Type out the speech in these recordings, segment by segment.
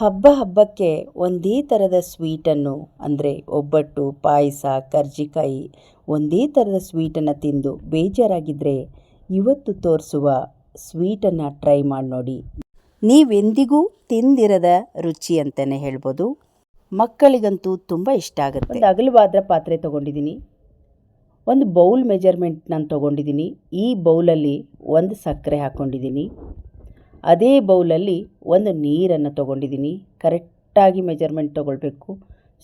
ಹಬ್ಬ ಹಬ್ಬಕ್ಕೆ ಒಂದೇ ಥರದ ಸ್ವೀಟನ್ನು, ಅಂದರೆ ಒಬ್ಬಟ್ಟು, ಪಾಯಸ, ಕರ್ಜಿಕಾಯಿ, ಒಂದೇ ಥರದ ಸ್ವೀಟನ್ನು ತಿಂದು ಬೇಜಾರಾಗಿದ್ದರೆ ಇವತ್ತು ತೋರಿಸುವ ಸ್ವೀಟನ್ನು ಟ್ರೈ ಮಾಡಿ ನೋಡಿ. ನೀವೆಂದಿಗೂ ತಿಂದಿರದ ರುಚಿ ಅಂತಲೇ ಹೇಳ್ಬೋದು. ಮಕ್ಕಳಿಗಂತೂ ತುಂಬ ಇಷ್ಟ ಆಗುತ್ತೆ. ಒಂದು ಅಗಲವಾದ ಪಾತ್ರೆ ತೊಗೊಂಡಿದ್ದೀನಿ. ಒಂದು ಬೌಲ್ ಮೆಜರ್ಮೆಂಟ್ ನಾನು ತೊಗೊಂಡಿದ್ದೀನಿ. ಈ ಬೌಲಲ್ಲಿ ಒಂದು ಸಕ್ಕರೆ ಹಾಕ್ಕೊಂಡಿದ್ದೀನಿ ಅದೇ ಬೌಲಲ್ಲಿ ಒಂದು ನೀರನ್ನು ತೊಗೊಂಡಿದ್ದೀನಿ. ಕರೆಕ್ಟಾಗಿ ಮೆಜರ್ಮೆಂಟ್ ತೊಗೊಳ್ಬೇಕು.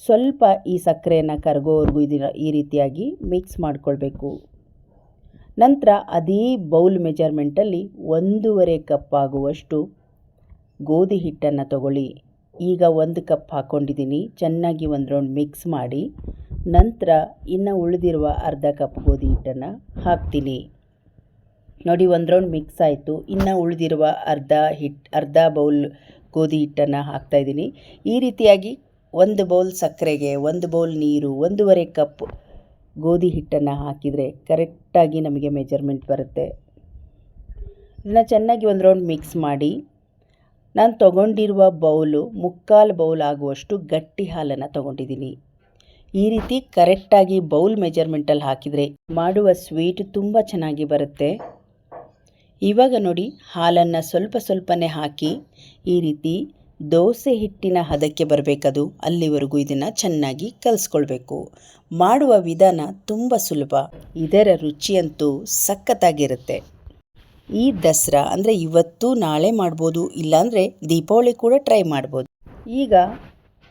ಸ್ವಲ್ಪ ಈ ಸಕ್ಕರೆಯನ್ನು ಕರಗೋವರೆಗೂ ಇದನ್ನು ಈ ರೀತಿಯಾಗಿ ಮಿಕ್ಸ್ ಮಾಡಿಕೊಳ್ಬೇಕು. ನಂತರ ಅದೇ ಬೌಲ್ ಮೆಜರ್ಮೆಂಟಲ್ಲಿ ಒಂದೂವರೆ ಕಪ್ ಆಗುವಷ್ಟು ಗೋಧಿ ಹಿಟ್ಟನ್ನು ತಗೊಳ್ಳಿ. ಈಗ ಒಂದು ಕಪ್ ಹಾಕ್ಕೊಂಡಿದ್ದೀನಿ ಚೆನ್ನಾಗಿ ಒಂದು ರೌಂಡ್ ಮಿಕ್ಸ್ ಮಾಡಿ ನಂತರ ಇನ್ನು ಉಳಿದಿರುವ ಅರ್ಧ ಕಪ್ ಗೋಧಿ ಹಿಟ್ಟನ್ನು ಹಾಕ್ತೀನಿ. ನೋಡಿ ಒಂದು ರೌಂಡ್ ಮಿಕ್ಸ್ ಆಯಿತು. ಇನ್ನು ಉಳಿದಿರುವ ಅರ್ಧ ಹಿಟ್ಟು ಅರ್ಧ ಬೌಲ್ ಗೋಧಿ ಹಿಟ್ಟನ್ನು ಹಾಕ್ತಾಯಿದ್ದೀನಿ ಈ ರೀತಿಯಾಗಿ ಒಂದು ಬೌಲ್ ಸಕ್ಕರೆಗೆ, ಒಂದು ಬೌಲ್ ನೀರು, ಒಂದೂವರೆ ಕಪ್ ಗೋಧಿ ಹಿಟ್ಟನ್ನು ಹಾಕಿದರೆ ಕರೆಕ್ಟಾಗಿ ನಮಗೆ ಮೆಜರ್ಮೆಂಟ್ ಬರುತ್ತೆ. ಇದನ್ನು ಚೆನ್ನಾಗಿ ಒಂದು ರೌಂಡ್ ಮಿಕ್ಸ್ ಮಾಡಿ, ನಾನು ತಗೊಂಡಿರುವ ಬೌಲು ಮುಕ್ಕಾಲು ಬೌಲ್ ಆಗುವಷ್ಟು ಗಟ್ಟಿ ಹಾಲನ್ನು ತೊಗೊಂಡಿದ್ದೀನಿ. ಈ ರೀತಿ ಕರೆಕ್ಟಾಗಿ ಬೌಲ್ ಮೆಜರ್ಮೆಂಟಲ್ಲಿ ಹಾಕಿದರೆ ಮಾಡುವ ಸ್ವೀಟ್ ತುಂಬ ಚೆನ್ನಾಗಿ ಬರುತ್ತೆ. ಇವಾಗ ನೋಡಿ ಹಾಲನ್ನು ಸ್ವಲ್ಪ ಸ್ವಲ್ಪನೇ ಹಾಕಿ ಈ ರೀತಿ ದೋಸೆ ಹಿಟ್ಟಿನ ಹದಕ್ಕೆ ಬರಬೇಕದು, ಅಲ್ಲಿವರೆಗೂ ಇದನ್ನು ಚೆನ್ನಾಗಿ ಕಲಿಸ್ಕೊಳ್ಬೇಕು. ಮಾಡುವ ವಿಧಾನ ತುಂಬ ಸುಲಭ, ಇದರ ರುಚಿಯಂತೂ ಸಖತ್ತಾಗಿರುತ್ತೆ. ಈ ದಸರಾ ಅಂದರೆ ಇವತ್ತು ನಾಳೆ ಮಾಡ್ಬೋದು, ಇಲ್ಲಾಂದರೆ ದೀಪಾವಳಿ ಕೂಡ ಟ್ರೈ ಮಾಡ್ಬೋದು. ಈಗ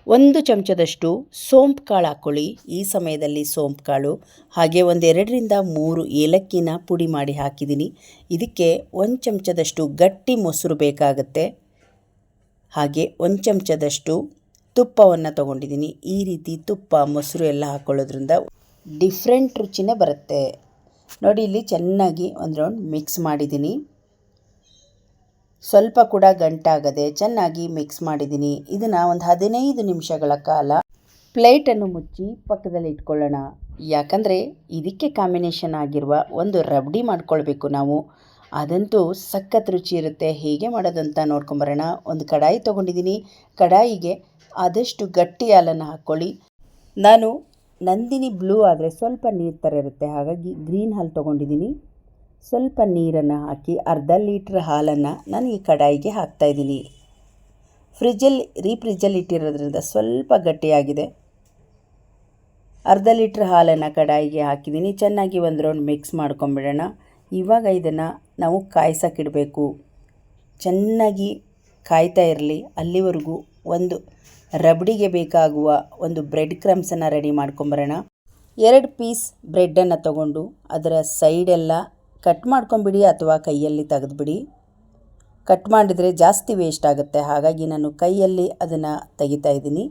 ಒಂದು ಚಮಚದಷ್ಟು ಸೋಂಪು ಕಾಳು ಹಾಕ್ಕೊಳ್ಳಿ ಈ ಸಮಯದಲ್ಲಿ ಸೋಂಪು ಕಾಳು, ಹಾಗೆ ಒಂದೆರಡರಿಂದ ಮೂರು ಏಲಕ್ಕಿನ ಪುಡಿ ಮಾಡಿ ಹಾಕಿದ್ದೀನಿ. ಇದಕ್ಕೆ ಒಂದು ಚಮಚದಷ್ಟು ಗಟ್ಟಿ ಮೊಸರು ಬೇಕಾಗುತ್ತೆ. ಹಾಗೆ ಒಂದು ಚಮಚದಷ್ಟು ತುಪ್ಪವನ್ನು ತಗೊಂಡಿದ್ದೀನಿ. ಈ ರೀತಿ ತುಪ್ಪ, ಮೊಸರು ಎಲ್ಲ ಹಾಕ್ಕೊಳ್ಳೋದ್ರಿಂದ ಡಿಫ್ರೆಂಟ್ ರುಚಿನೇ ಬರುತ್ತೆ. ನೋಡಿ, ಇಲ್ಲಿ ಚೆನ್ನಾಗಿ ಒಂದು ರೌಂಡ್ ಮಿಕ್ಸ್ ಮಾಡಿದ್ದೀನಿ. ಸ್ವಲ್ಪ ಕೂಡ ಗಂಟಾಗದೆ ಚೆನ್ನಾಗಿ ಮಿಕ್ಸ್ ಮಾಡಿದ್ದೀನಿ. ಇದನ್ನು ಒಂದು ಹದಿನೈದು ನಿಮಿಷಗಳ ಕಾಲ ಪ್ಲೇಟನ್ನು ಮುಚ್ಚಿ ಪಕ್ಕದಲ್ಲಿ ಇಟ್ಕೊಳ್ಳೋಣ. ಯಾಕಂದರೆ ಇದಕ್ಕೆ ಕಾಂಬಿನೇಷನ್ ಆಗಿರುವ ಒಂದು ರಬ್ಡಿ ಮಾಡ್ಕೊಳ್ಬೇಕು ನಾವು. ಅದಂತೂ ಸಖತ್ ರುಚಿ ಇರುತ್ತೆ. ಹೇಗೆ ಮಾಡೋದಂತ ನೋಡ್ಕೊಂಬರೋಣ. ಒಂದು ಕಡಾಯಿ ತೊಗೊಂಡಿದ್ದೀನಿ. ಕಡಾಯಿಗೆ ಆದಷ್ಟು ಗಟ್ಟಿ ಹಾಲನ್ನು ಹಾಕ್ಕೊಳ್ಳಿ. ನಾನು ನಂದಿನಿ ಬ್ಲೂ ಆದರೆ ಸ್ವಲ್ಪ ನೀರು ಥರ ಇರುತ್ತೆ. ಹಾಗಾಗಿ ಗ್ರೀನ್ ಹಾಲು ತೊಗೊಂಡಿದ್ದೀನಿ. ಸ್ವಲ್ಪ ನೀರನ್ನು ಹಾಕಿ ಅರ್ಧ ಲೀಟ್ರ್ ಹಾಲನ್ನು ನಾನು ಈ ಕಡಾಯಿಗೆ ಹಾಕ್ತಾಯಿದ್ದೀನಿ ಫ್ರಿಜ್ಜಲ್ಲಿ ರೀ ಫ್ರಿಜ್ಜಲ್ಲಿ ಇಟ್ಟಿರೋದ್ರಿಂದ ಸ್ವಲ್ಪ ಗಟ್ಟಿಯಾಗಿದೆ. ಅರ್ಧ ಲೀಟ್ರ್ ಹಾಲನ್ನು ಕಡಾಯಿಗೆ ಹಾಕಿದ್ದೀನಿ. ಚೆನ್ನಾಗಿ ಒಂದು ರೌಂಡ್ ಮಿಕ್ಸ್ ಮಾಡ್ಕೊಂಬಿಡೋಣ. ಇವಾಗ ಇದನ್ನು ನಾವು ಕಾಯಿಸೋಕ್ಕಿಡಬೇಕು. ಚೆನ್ನಾಗಿ ಕಾಯ್ತಾ ಇರಲಿ. ಅಲ್ಲಿವರೆಗೂ ಒಂದು ರಬಡಿಗೆ ಬೇಕಾಗುವ ಒಂದು ಬ್ರೆಡ್ ಕ್ರಮ್ಸನ್ನು ರೆಡಿ ಮಾಡ್ಕೊಂಬರೋಣ. ಎರಡು ಪೀಸ್ ಬ್ರೆಡ್ಡನ್ನು ತಗೊಂಡು ಅದರ ಸೈಡೆಲ್ಲ ಕಟ್ ಮಾಡ್ಕೊಂಬಿಡಿ ಅಥವಾ ಕೈಯಲ್ಲಿ ತೆಗೆದುಬಿಡಿ. ಕಟ್ ಮಾಡಿದರೆ ಜಾಸ್ತಿ ವೇಸ್ಟ್ ಆಗುತ್ತೆ, ಹಾಗಾಗಿ ನಾನು ಕೈಯಲ್ಲಿ ಅದನ್ನು ತೆಗಿತಾ ಇದ್ದೀನಿ.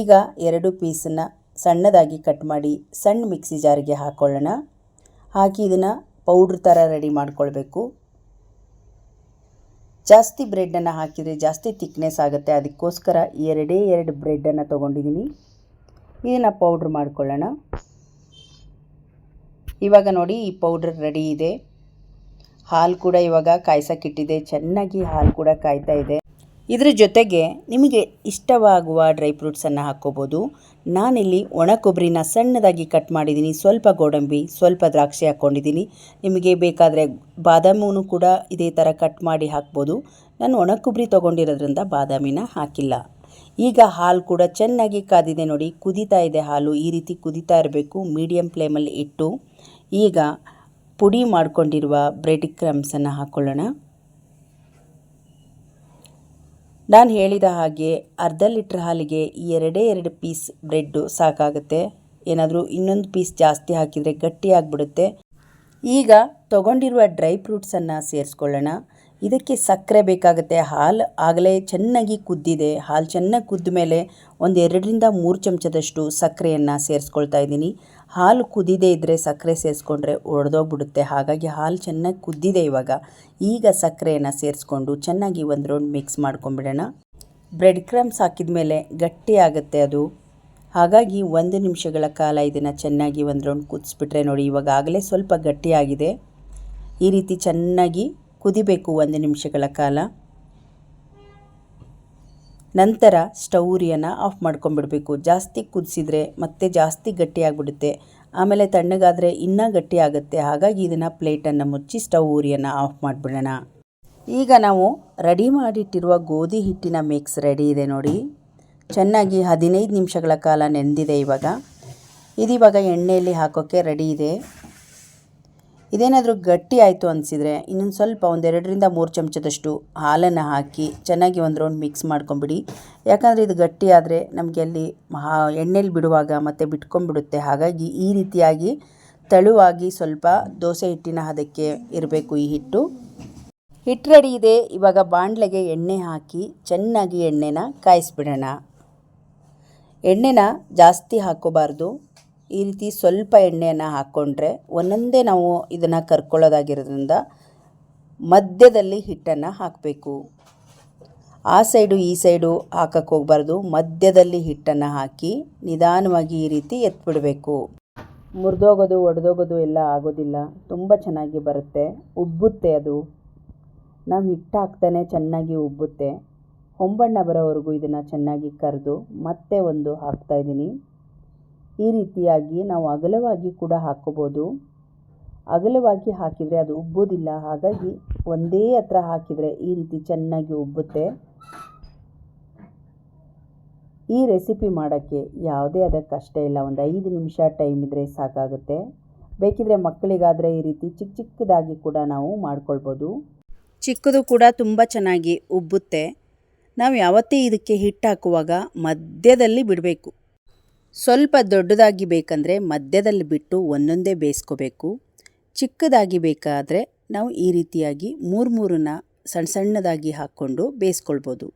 ಈಗ ಎರಡು ಪೀಸನ್ನು ಸಣ್ಣದಾಗಿ ಕಟ್ ಮಾಡಿ ಸಣ್ಣ ಮಿಕ್ಸಿ ಜಾರಿಗೆ ಹಾಕ್ಕೊಳ್ಳೋಣ ಹಾಕಿ ಇದನ್ನು ಪೌಡ್ರ್ ಥರ ರೆಡಿ ಮಾಡ್ಕೊಳ್ಬೇಕು. ಜಾಸ್ತಿ ಬ್ರೆಡ್ಡನ್ನು ಹಾಕಿದರೆ ಜಾಸ್ತಿ ತಿಕ್ನೆಸ್ ಆಗುತ್ತೆ, ಅದಕ್ಕೋಸ್ಕರ ಎರಡೇ ಎರಡು ಬ್ರೆಡ್ಡನ್ನು ತೊಗೊಂಡಿದ್ದೀನಿ. ಇದನ್ನು ಪೌಡ್ರ್ ಮಾಡ್ಕೊಳ್ಳೋಣ. ಇವಾಗ ನೋಡಿ ಈ ಪೌಡ್ರ್ ರೆಡಿ ಇದೆ. ಹಾಲು ಕೂಡ ಇವಾಗ ಕಾಯ್ಸೋಕ್ಕಿಟ್ಟಿದೆ ಚೆನ್ನಾಗಿ ಹಾಲು ಕೂಡ ಕಾಯ್ತಾ ಇದೆ. ಇದರ ಜೊತೆಗೆ ನಿಮಗೆ ಇಷ್ಟವಾಗುವ ಡ್ರೈ ಫ್ರೂಟ್ಸನ್ನು ಹಾಕ್ಕೋಬೋದು. ನಾನಿಲ್ಲಿ ಒಣ ಕೊಬ್ಬರಿನ ಸಣ್ಣದಾಗಿ ಕಟ್ ಮಾಡಿದ್ದೀನಿ. ಸ್ವಲ್ಪ ಗೋಡಂಬಿ, ಸ್ವಲ್ಪ ದ್ರಾಕ್ಷಿ ಹಾಕ್ಕೊಂಡಿದ್ದೀನಿ. ನಿಮಗೆ ಬೇಕಾದರೆ ಬಾದಾಮಿನೂ ಕೂಡ ಇದೇ ಥರ ಕಟ್ ಮಾಡಿ ಹಾಕ್ಬೋದು. ನಾನು ಒಣ ಕೊಬ್ಬರಿ ತೊಗೊಂಡಿರೋದ್ರಿಂದ ಬಾದಾಮಿನ ಹಾಕಿಲ್ಲ. ಈಗ ಹಾಲು ಕೂಡ ಚೆನ್ನಾಗಿ ಕಾದಿದೆ ನೋಡಿ. ಕುದೀತಾ ಇದೆ ಹಾಲು. ಈ ರೀತಿ ಕುದೀತಾ ಇರಬೇಕು. ಮೀಡಿಯಮ್ ಫ್ಲೇಮಲ್ಲಿ ಇಟ್ಟು ಈಗ ಪುಡಿ ಮಾಡಿಕೊಂಡಿರುವ ಬ್ರೆಡ್ ಕ್ರಮ್ಸನ್ನು ಹಾಕ್ಕೊಳ್ಳೋಣ ನಾನು ಹೇಳಿದ ಹಾಗೆ ಅರ್ಧ ಲೀಟ್ರ್ ಹಾಲಿಗೆ ಎರಡೇ ಎರಡು ಪೀಸ್ ಬ್ರೆಡ್ಡು ಸಾಕಾಗುತ್ತೆ. ಏನಾದರೂ ಇನ್ನೊಂದು ಪೀಸ್ ಜಾಸ್ತಿ ಹಾಕಿದರೆ ಗಟ್ಟಿಯಾಗಿಬಿಡುತ್ತೆ ಈಗ ತಗೊಂಡಿರುವ ಡ್ರೈ ಫ್ರೂಟ್ಸನ್ನು ಸೇರಿಸ್ಕೊಳ್ಳೋಣ. ಇದಕ್ಕೆ ಸಕ್ಕರೆ ಬೇಕಾಗುತ್ತೆ. ಹಾಲು ಆಗಲೇ ಚೆನ್ನಾಗಿ ಕುದ್ದಿದೆ. ಹಾಲು ಚೆನ್ನಾಗಿ ಕುದ್ದ ಮೇಲೆ ಒಂದು ಎರಡರಿಂದ ಮೂರು ಚಮಚದಷ್ಟು ಸಕ್ಕರೆಯನ್ನು ಸೇರಿಸ್ಕೊಳ್ತಾ ಇದ್ದೀನಿ. ಹಾಲು ಕುದಿದೆ ಇದ್ದರೆ ಸಕ್ಕರೆ ಸೇರಿಸ್ಕೊಂಡ್ರೆ ಒಡೆದೋಗ್ಬಿಡುತ್ತೆ. ಹಾಗಾಗಿ ಹಾಲು ಚೆನ್ನಾಗಿ ಕುದ್ದಿದೆ ಇವಾಗ. ಈಗ ಸಕ್ಕರೆಯನ್ನು ಸೇರಿಸ್ಕೊಂಡು ಚೆನ್ನಾಗಿ ಒಂದು ರೌಂಡ್ ಮಿಕ್ಸ್ ಮಾಡ್ಕೊಂಬಿಡೋಣ. ಬ್ರೆಡ್ ಕ್ರಮ್ಸ್ ಹಾಕಿದ ಮೇಲೆ ಗಟ್ಟಿ ಆಗುತ್ತೆ ಅದು. ಹಾಗಾಗಿ ಒಂದು ನಿಮಿಷಗಳ ಕಾಲ ಇದನ್ನು ಚೆನ್ನಾಗಿ ಒಂದು ರೌಂಡ್ ಕುದಿಸ್ಬಿಟ್ರೆ ನೋಡಿ, ಇವಾಗ ಆಗಲೇ ಸ್ವಲ್ಪ ಗಟ್ಟಿಯಾಗಿದೆ ಈ ರೀತಿ ಚೆನ್ನಾಗಿ ಕುದಿಬೇಕು ಒಂದು ನಿಮಿಷಗಳ ಕಾಲ. ನಂತರ ಸ್ಟವ್ ಉರಿಯನ್ನು ಆಫ್ ಮಾಡ್ಕೊಂಬಿಡಬೇಕು ಜಾಸ್ತಿ ಕುದಿಸಿದ್ರೆ ಮತ್ತೆ ಜಾಸ್ತಿ ಗಟ್ಟಿಯಾಗ್ಬಿಡುತ್ತೆ ಆಮೇಲೆ ತಣ್ಣಗಾದರೆ ಇನ್ನೂ ಗಟ್ಟಿ ಆಗುತ್ತೆ. ಹಾಗಾಗಿ ಇದನ್ನು ಪ್ಲೇಟನ್ನು ಮುಚ್ಚಿ ಸ್ಟವ್ ಉರಿಯನ್ನು ಆಫ್ ಮಾಡಿಬಿಡೋಣ. ಈಗ ನಾವು ರೆಡಿ ಮಾಡಿಟ್ಟಿರುವ ಗೋಧಿ ಹಿಟ್ಟಿನ ಮಿಕ್ಸ್ ರೆಡಿ ಇದೆ ನೋಡಿ. ಚೆನ್ನಾಗಿ ಹದಿನೈದು ನಿಮಿಷಗಳ ಕಾಲ ನೆಂದಿದೆ ಇವಾಗ. ಇದಿವಾಗ ಎಣ್ಣೆಯಲ್ಲಿ ಹಾಕೋಕ್ಕೆ ರೆಡಿ ಇದೆ. ಇದೇನಾದರೂ ಗಟ್ಟಿ ಆಯಿತು ಅನಿಸಿದರೆ ಇನ್ನೊಂದು ಸ್ವಲ್ಪ ಒಂದೆರಡರಿಂದ ಮೂರು ಚಮಚದಷ್ಟು ಹಾಲನ್ನು ಹಾಕಿ ಚೆನ್ನಾಗಿ ಒಂದು ರೌಂಡ್ ಮಿಕ್ಸ್ ಮಾಡ್ಕೊಂಬಿಡಿ. ಯಾಕಂದರೆ ಇದು ಗಟ್ಟಿ ಆದರೆ ನಮಗೆ ಅಲ್ಲಿ ಎಣ್ಣೆಲಿ ಬಿಡುವಾಗ ಮತ್ತೆ ಬಿಟ್ಕೊಂಡ್ಬಿಡುತ್ತೆ ಹಾಗಾಗಿ ಈ ರೀತಿಯಾಗಿ ತೆಳುವಾಗಿ ಸ್ವಲ್ಪ ದೋಸೆ ಹಿಟ್ಟಿನ ಹದಕ್ಕೆ ಇರಬೇಕು ಈ ಹಿಟ್ಟು. ಹಿಟ್ಟು ರೆಡಿ ಇದೆ. ಇವಾಗ ಬಾಣಲೆಗೆ ಎಣ್ಣೆ ಹಾಕಿ ಚೆನ್ನಾಗಿ ಎಣ್ಣೆನ ಕಾಯಿಸ್ಬಿಡೋಣ. ಎಣ್ಣೆನ ಜಾಸ್ತಿ ಹಾಕ್ಕೋಬಾರ್ದು. ಈ ರೀತಿ ಸ್ವಲ್ಪ ಎಣ್ಣೆಯನ್ನು ಹಾಕ್ಕೊಂಡ್ರೆ ಒಂದೊಂದೇ ನಾವು ಇದನ್ನು ಕರ್ಕೊಳ್ಳೋದಾಗಿರೋದ್ರಿಂದ ಮಧ್ಯದಲ್ಲಿ ಹಿಟ್ಟನ್ನು ಹಾಕಬೇಕು. ಆ ಸೈಡು ಈ ಸೈಡು ಹಾಕಕ್ಕೆ ಹೋಗಬಾರ್ದು. ಮಧ್ಯದಲ್ಲಿ ಹಿಟ್ಟನ್ನು ಹಾಕಿ ನಿಧಾನವಾಗಿ ಈ ರೀತಿ ಎತ್ಬಿಡಬೇಕು. ಮುರಿದೋಗೋದು, ಒಡೆದೋಗೋದು ಎಲ್ಲ ಆಗೋದಿಲ್ಲ. ತುಂಬ ಚೆನ್ನಾಗಿ ಬರುತ್ತೆ. ಉಬ್ಬುತ್ತೆ ಅದು. ನಾವು ಹಿಟ್ಟು ಹಾಕ್ತಾನೆ ಚೆನ್ನಾಗಿ ಉಬ್ಬುತ್ತೆ. ಹೊಂಬಣ್ಣ ಬರೋವರೆಗೂ ಇದನ್ನು ಚೆನ್ನಾಗಿ ಕರೆದು ಮತ್ತೆ ಒಂದು ಹಾಕ್ತಾಯಿದ್ದೀನಿ ಈ ರೀತಿಯಾಗಿ ನಾವು ಅಗಲವಾಗಿ ಕೂಡ ಹಾಕ್ಕೋಬೋದು ಅಗಲವಾಗಿ ಹಾಕಿದರೆ ಅದು ಉಬ್ಬೋದಿಲ್ಲ ಹಾಗಾಗಿ ಒಂದೇ ಹತ್ರ ಹಾಕಿದರೆ ಈ ರೀತಿ ಚೆನ್ನಾಗಿ ಉಬ್ಬುತ್ತೆ. ಈ ರೆಸಿಪಿ ಮಾಡೋಕ್ಕೆ ಯಾವುದೇ ಆದ ಕಷ್ಟ ಇಲ್ಲ. ಒಂದು ಐದು ನಿಮಿಷ ಟೈಮ್ ಇದ್ದರೆ ಸಾಕಾಗುತ್ತೆ. ಬೇಕಿದ್ರೆ ಮಕ್ಕಳಿಗಾದರೆ ಈ ರೀತಿ ಚಿಕ್ಕ ಚಿಕ್ಕದಾಗಿ ಕೂಡ ನಾವು ಮಾಡ್ಕೊಳ್ಬೋದು. ಚಿಕ್ಕದು ಕೂಡ ತುಂಬ ಚೆನ್ನಾಗಿ ಉಬ್ಬುತ್ತೆ. ನಾವು ಯಾವತ್ತೇ ಇದಕ್ಕೆ ಹಿಟ್ಟು ಹಾಕುವಾಗ ಮಧ್ಯದಲ್ಲಿ ಬಿಡಬೇಕು. ಸ್ವಲ್ಪ ದೊಡ್ಡದಾಗಿ ಬೇಕಂದರೆ ಮಧ್ಯದಲ್ಲಿ ಬಿಟ್ಟು ಒಂದೊಂದೇ ಬೇಯಿಸ್ಕೋಬೇಕು. ಚಿಕ್ಕದಾಗಿ ಬೇಕಾದರೆ ನಾವು ಈ ರೀತಿಯಾಗಿ ಮೂರು ಮೂರನ್ನ ಸಣ್ಣ ಸಣ್ಣದಾಗಿ ಹಾಕ್ಕೊಂಡು ಬೇಯಿಸ್ಕೊಳ್ಬೋದು.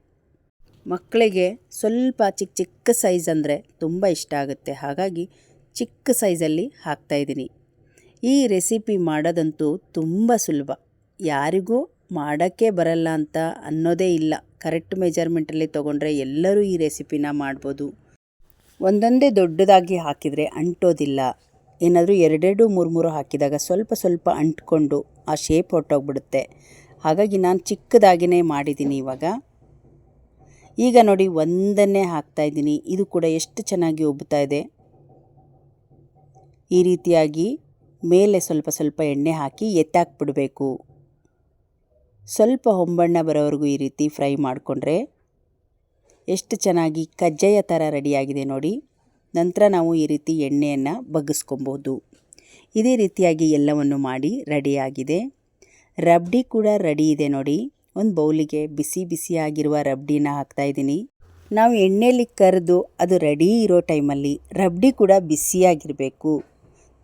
ಮಕ್ಕಳಿಗೆ ಸ್ವಲ್ಪ ಚಿಕ್ಕ ಚಿಕ್ಕ ಸೈಜ್ ಅಂದರೆ ತುಂಬ ಇಷ್ಟ ಆಗುತ್ತೆ. ಹಾಗಾಗಿ ಚಿಕ್ಕ ಸೈಜಲ್ಲಿ ಹಾಕ್ತಾಯಿದ್ದೀನಿ ಈ ರೆಸಿಪಿ ಮಾಡೋದಂತೂ ತುಂಬ ಸುಲಭ. ಯಾರಿಗೂ ಮಾಡೋಕ್ಕೆ ಬರಲ್ಲ ಅಂತ ಅನ್ನೋದೇ ಇಲ್ಲ. ಕರೆಕ್ಟ್ ಮೆಜರ್ಮೆಂಟಲ್ಲಿ ತೊಗೊಂಡ್ರೆ ಎಲ್ಲರೂ ಈ ರೆಸಿಪಿನ ಮಾಡ್ಬೋದು. ಒಂದೊಂದೇ ದೊಡ್ಡದಾಗಿ ಹಾಕಿದರೆ ಅಂಟೋದಿಲ್ಲ. ಏನಾದರೂ ಎರಡೆರಡು ಮೂರು ಮೂರು ಹಾಕಿದಾಗ ಸ್ವಲ್ಪ ಸ್ವಲ್ಪ ಅಂಟ್ಕೊಂಡು ಆ ಶೇಪ್ ಹೊಟ್ಟೋಗ್ಬಿಡುತ್ತೆ ಹಾಗಾಗಿ ನಾನು ಚಿಕ್ಕದಾಗಿಯೇ ಮಾಡಿದ್ದೀನಿ ಇವಾಗ. ಈಗ ನೋಡಿ ಒಂದನ್ನೇ ಹಾಕ್ತಾಯಿದ್ದೀನಿ ಇದು ಕೂಡ ಎಷ್ಟು ಚೆನ್ನಾಗಿ ಉಬ್ಬುತ್ತಾ ಇದೆ. ಈ ರೀತಿಯಾಗಿ ಮೇಲೆ ಸ್ವಲ್ಪ ಸ್ವಲ್ಪ ಎಣ್ಣೆ ಹಾಕಿ ಎತ್ತಾಕ್ಬಿಡಬೇಕು. ಸ್ವಲ್ಪ ಹೊಂಬಣ್ಣ ಬರೋವರೆಗೂ ಈ ರೀತಿ ಫ್ರೈ ಮಾಡಿಕೊಂಡ್ರೆ ಎಷ್ಟು ಚೆನ್ನಾಗಿ ಕಜ್ಜಾಯ ಥರ ರೆಡಿಯಾಗಿದೆ ನೋಡಿ. ನಂತರ ನಾವು ಈ ರೀತಿ ಎಣ್ಣೆಯನ್ನು ಬಗ್ಗಿಸ್ಕೊಬೋದು ಇದೇ ರೀತಿಯಾಗಿ ಎಲ್ಲವನ್ನು ಮಾಡಿ ರೆಡಿಯಾಗಿದೆ. ರಬ್ಡಿ ಕೂಡ ರೆಡಿ ಇದೆ ನೋಡಿ. ಒಂದು ಬೌಲಿಗೆ ಬಿಸಿ ಬಿಸಿಯಾಗಿರುವ ರಬ್ಡಿನ ಹಾಕ್ತಾಯಿದ್ದೀನಿ ನಾವು ಎಣ್ಣೆಯಲ್ಲಿ ಕರೆದು ಅದು ರೆಡಿ ಇರೋ ಟೈಮಲ್ಲಿ ರಬ್ಡಿ ಕೂಡ ಬಿಸಿಯಾಗಿರಬೇಕು.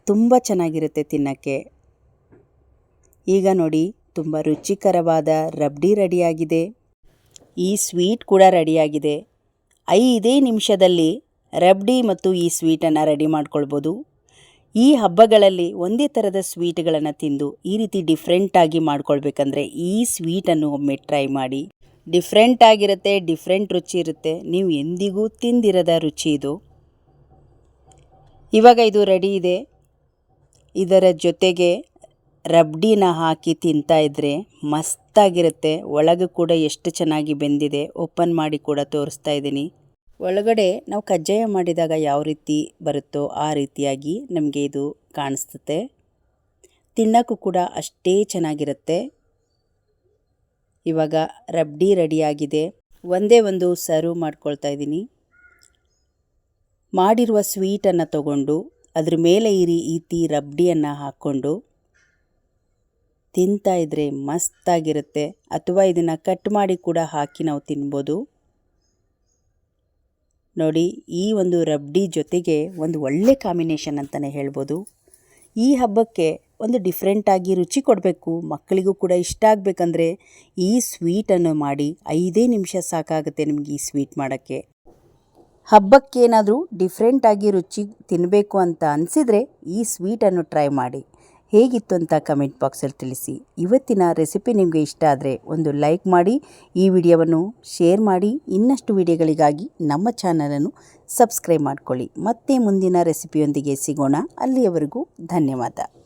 ತುಂಬ ಚೆನ್ನಾಗಿರುತ್ತೆ ತಿನ್ನೋಕ್ಕೆ. ಈಗ ನೋಡಿ, ತುಂಬ ರುಚಿಕರವಾದ ರಬ್ಡಿ ರೆಡಿಯಾಗಿದೆ. ಈ ಸ್ವೀಟ್ ಕೂಡ ರೆಡಿಯಾಗಿದೆ. ಐದೇ ನಿಮಿಷದಲ್ಲಿ ರಬ್ಡಿ ಮತ್ತು ಈ ಸ್ವೀಟನ್ನು ರೆಡಿ ಮಾಡ್ಕೊಳ್ಬೋದು. ಈ ಹಬ್ಬಗಳಲ್ಲಿ ಒಂದೇ ಥರದ ಸ್ವೀಟ್ಗಳನ್ನು ತಿಂದು ಈ ರೀತಿ ಡಿಫ್ರೆಂಟಾಗಿ ಮಾಡ್ಕೊಳ್ಬೇಕಂದ್ರೆ ಈ ಸ್ವೀಟನ್ನು ಒಮ್ಮೆ ಟ್ರೈ ಮಾಡಿ. ಡಿಫ್ರೆಂಟ್ ಆಗಿರುತ್ತೆ ಡಿಫ್ರೆಂಟ್ ರುಚಿ ಇರುತ್ತೆ. ನೀವು ಎಂದಿಗೂ ತಿಂದಿರದ ರುಚಿ ಇದು. ಇವಾಗ ಇದು ರೆಡಿ ಇದೆ. ಇದರ ಜೊತೆಗೆ ರಬ್ಡಿನ ಹಾಕಿ ತಿಂತಾ ಇದ್ರೆ ಮಸ್ತಾಗಿರುತ್ತೆ. ಒಳಗೆ ಕೂಡ ಎಷ್ಟು ಚೆನ್ನಾಗಿ ಬೆಂದಿದೆ. ಓಪನ್ ಮಾಡಿ ಕೂಡ ತೋರಿಸ್ತಾ ಇದ್ದೀನಿ. ಒಳಗಡೆ ನಾವು ಕಜ್ಜಾಯ ಮಾಡಿದಾಗ ಯಾವ ರೀತಿ ಬರುತ್ತೋ ಆ ರೀತಿಯಾಗಿ ನಮಗೆ ಇದು ಕಾಣಿಸ್ತತೆ. ತಿನ್ನೋಕ್ಕೂ ಕೂಡ ಅಷ್ಟೇ ಚೆನ್ನಾಗಿರುತ್ತೆ. ಇವಾಗ ರಬ್ಡಿ ರೆಡಿಯಾಗಿದೆ ಒಂದೇ ಒಂದು ಸರ್ವ್ ಮಾಡ್ಕೊಳ್ತಾ ಇದ್ದೀನಿ. ಮಾಡಿರುವ ಸ್ವೀಟನ್ನು ತಗೊಂಡು ಅದ್ರ ಮೇಲೆ ಈ ರೀತಿ ರಬ್ಡಿಯನ್ನು ಹಾಕ್ಕೊಂಡು ತಿಂತಾ ಇದ್ದರೆ ಮಸ್ತಾಗಿರುತ್ತೆ. ಅಥವಾ ಇದನ್ನು ಕಟ್ ಮಾಡಿ ಕೂಡ ಹಾಕಿ ನಾವು ತಿನ್ಬೋದು. ನೋಡಿ, ಈ ಒಂದು ರಬ್ಡಿ ಜೊತೆಗೆ ಒಂದು ಒಳ್ಳೆ ಕಾಂಬಿನೇಷನ್ ಅಂತಲೇ ಹೇಳ್ಬೋದು. ಈ ಹಬ್ಬಕ್ಕೆ ಒಂದು ಡಿಫ್ರೆಂಟಾಗಿ ರುಚಿ ಕೊಡಬೇಕು. ಮಕ್ಕಳಿಗೂ ಕೂಡ ಇಷ್ಟ ಆಗಬೇಕಂದ್ರೆ ಈ ಸ್ವೀಟನ್ನು ಮಾಡಿ ಐದೇ ನಿಮಿಷ ಸಾಕಾಗುತ್ತೆ ನಿಮಗೆ ಈ ಸ್ವೀಟ್ ಮಾಡೋಕ್ಕೆ. ಹಬ್ಬಕ್ಕೇನಾದರೂ ಡಿಫ್ರೆಂಟಾಗಿ ರುಚಿ ತಿನ್ನಬೇಕು ಅಂತ ಅನಿಸಿದರೆ ಈ ಸ್ವೀಟನ್ನು ಟ್ರೈ ಮಾಡಿ. ಹೇಗಿತ್ತು ಅಂತ ಕಮೆಂಟ್ ಬಾಕ್ಸಲ್ಲಿ ತಿಳಿಸಿ. ಇವತ್ತಿನ ರೆಸಿಪಿ ನಿಮಗೆ ಇಷ್ಟ ಆದರೆ ಒಂದು ಲೈಕ್ ಮಾಡಿ, ಈ ವಿಡಿಯೋವನ್ನು ಶೇರ್ ಮಾಡಿ, ಇನ್ನಷ್ಟು ವಿಡಿಯೋಗಳಿಗಾಗಿ ನಮ್ಮ ಚಾನಲನ್ನು ಸಬ್ಸ್ಕ್ರೈಬ್ ಮಾಡಿಕೊಳ್ಳಿ. ಮತ್ತೆ ಮುಂದಿನ ರೆಸಿಪಿಯೊಂದಿಗೆ ಸಿಗೋಣ. ಅಲ್ಲಿಯವರೆಗೂ ಧನ್ಯವಾದ.